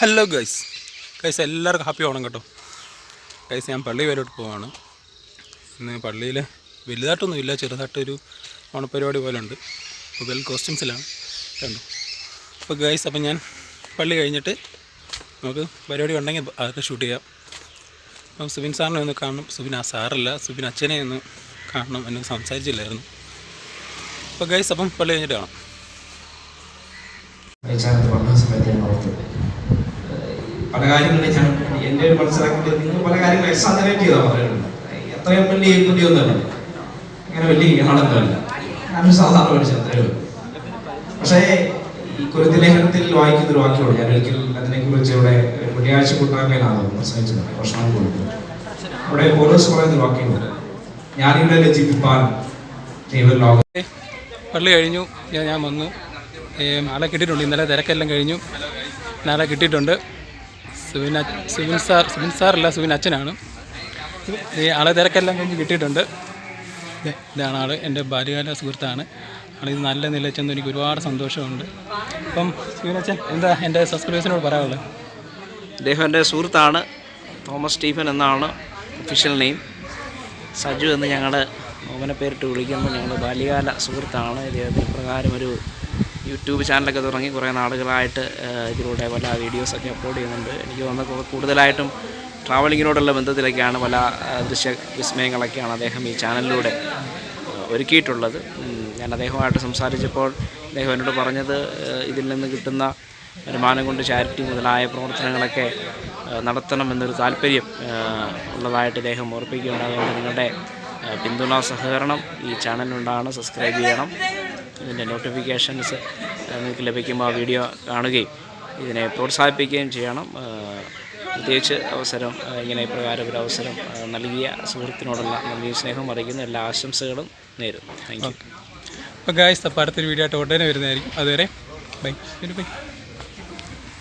Hello guys guys എല്ലാവർക്കും happy Onam കേട്ടോ. Guys ഞാൻ പള്ളി വരോട്ട് പോവാണ്. ഇന്ന് പള്ളിയിൽ വലുതായിട്ടൊന്നും ഇല്ല ചെറുതായിട്ടൊരു ഓണപ്പരിപാടി പോലെ ഉണ്ട്. മൊബൈൽ കോസ്റ്റ്യൂംസിലാണ് കണ്ടു? അപ്പോൾ ഗൈസ് അപ്പം ഞാൻ പള്ളി കഴിഞ്ഞിട്ട് നമുക്ക് പരിപാടി ഉണ്ടെങ്കിൽ അതൊക്കെ ഷൂട്ട് ചെയ്യാം. അപ്പം സുബിൻ സാറിനെ ഒന്ന് കാണണം. സുബിൻ ആ സാറല്ല. സുബിൻ അച്ഛനെ ഒന്ന് കാണണം. എന്നെ സംസാരിച്ചില്ലായിരുന്നു. അപ്പോൾ ഗൈസ് അപ്പം പള്ളി കഴിഞ്ഞിട്ട് കാണാം. പല കാര്യങ്ങൾ എന്റെ ഒരു മനസ്സിലാക്കിയത് നിങ്ങൾ പല കാര്യങ്ങൾ എക്സാജറേറ്റ് ചെയ്താൽ പറയുന്നത്. എത്രയും വലിയ ബുദ്ധിയൊന്നുമല്ല അങ്ങനെ വലിയ ആളൊന്നുമല്ല ഞാനൊരു സാധാരണ ഒരു പക്ഷേ ഈ കുരുത്തിലേഖനത്തിൽ വായിക്കുന്ന ഒരു വാക്യമുണ്ട്. ഞാൻ ഒരിക്കൽ അതിനെക്കുറിച്ച് ഇവിടെ വെള്ളിയാഴ്ച കൂട്ടായ്മയിലാണ് പ്രസംഗിച്ചത് ഭക്ഷണം കൊടുക്കുന്നത് അവിടെ പോലീസ് പറയുന്ന വാക്യമുണ്ട്. ഞാനിവിടെ ലജ്ജിപ്പിപ്പാൻ ദൈവലോകം പള്ളി കഴിഞ്ഞു. ഞാൻ ഞാൻ വന്നു. ആളെ കിട്ടിയിട്ടുണ്ട്. ഇന്നലെ തിരക്കെല്ലാം കഴിഞ്ഞു. നാളെ കിട്ടിയിട്ടുണ്ട്. സുവിൻ സുബിൻ സാർ സുബിൻ സാറല്ല സുവിൻ അച്ഛനാണ്. ഈ ആളെ തിരക്കെല്ലാം കഴിഞ്ഞ് കിട്ടിയിട്ടുണ്ട്. ഇതാണ് ആൾ എന്റെ ബാല്യകാല സുഹൃത്താണ്. ആളിത് നല്ല നിലയിൽ ചെന്ന് എനിക്ക് ഒരുപാട് സന്തോഷമുണ്ട്. അപ്പം അച്ഛൻ എന്താ എന്റെ സബ്സ്ക്രൈബേഴ്സിനോട് പറയാനുള്ളത്? അദ്ദേഹം എന്റെ സുഹൃത്താണ്. തോമസ് സ്റ്റീഫൻ എന്നാണ് ഒഫീഷ്യൽ നെയിം സജു എന്ന് ഞങ്ങൾ ഓമന പേരിട്ട് വിളിക്കുന്നു. ഞങ്ങളുടെ ബാല്യകാല സുഹൃത്താണ്. ഇദ്ദേഹത്തിന് ഇപ്രകാരം ഒരു യൂട്യൂബ് ചാനലൊക്കെ തുടങ്ങി കുറേ നാളുകളായിട്ട് ഇതിലൂടെ പല വീഡിയോസൊക്കെ അപ്ലോഡ് ചെയ്യുന്നുണ്ട്. എനിക്ക് തോന്നുന്നത് കൂടുതലായിട്ടും ട്രാവലിങ്ങിനോടുള്ള ബന്ധത്തിലൊക്കെയാണ് പല ദൃശ്യ വിസ്മയങ്ങളൊക്കെയാണ് അദ്ദേഹം ഈ ചാനലിലൂടെ ഒരുക്കിയിട്ടുള്ളത്. ഞാൻ അദ്ദേഹവുമായിട്ട് സംസാരിച്ചപ്പോൾ അദ്ദേഹം എന്നോട് പറഞ്ഞത് ഇതിൽ നിന്ന് കിട്ടുന്ന വരുമാനം കൊണ്ട് ചാരിറ്റി മുതലായ പ്രവർത്തനങ്ങളൊക്കെ നടത്തണമെന്നൊരു താല്പര്യം ഉള്ളതായിട്ട് ഇദ്ദേഹം ഓർപ്പിക്കുകയാണ് അതുകൊണ്ട് നിങ്ങളുടെ പിന്തുണ സഹകരണം ഈ ചാനലിനുണ്ടാണ് സബ്സ്ക്രൈബ് ചെയ്യണം. ഇതിന്റെ നോട്ടിഫിക്കേഷൻസ് നിങ്ങൾക്ക് ലഭിക്കുമ്പോൾ ആ വീഡിയോ കാണുകയും ഇതിനെ പ്രോത്സാഹിപ്പിക്കുകയും ചെയ്യണം. പ്രത്യേകിച്ച് അവസരം ഇങ്ങനെ ഇപ്രകാരം ഒരു അവസരം നൽകിയ സുഹൃത്തിനോടുള്ള നന്ദി സ്നേഹം അറിയിക്കുന്ന. എല്ലാ ആശംസകളും നേരുന്നു. താങ്ക് യു അപ്പോൾ ഗായ്സ് അപ്പോൾ അടുത്തൊരു വീഡിയോ ആയിട്ട് ഉടനെ വരുന്നതായിരിക്കും. അതുവരെ ബൈ ബൈ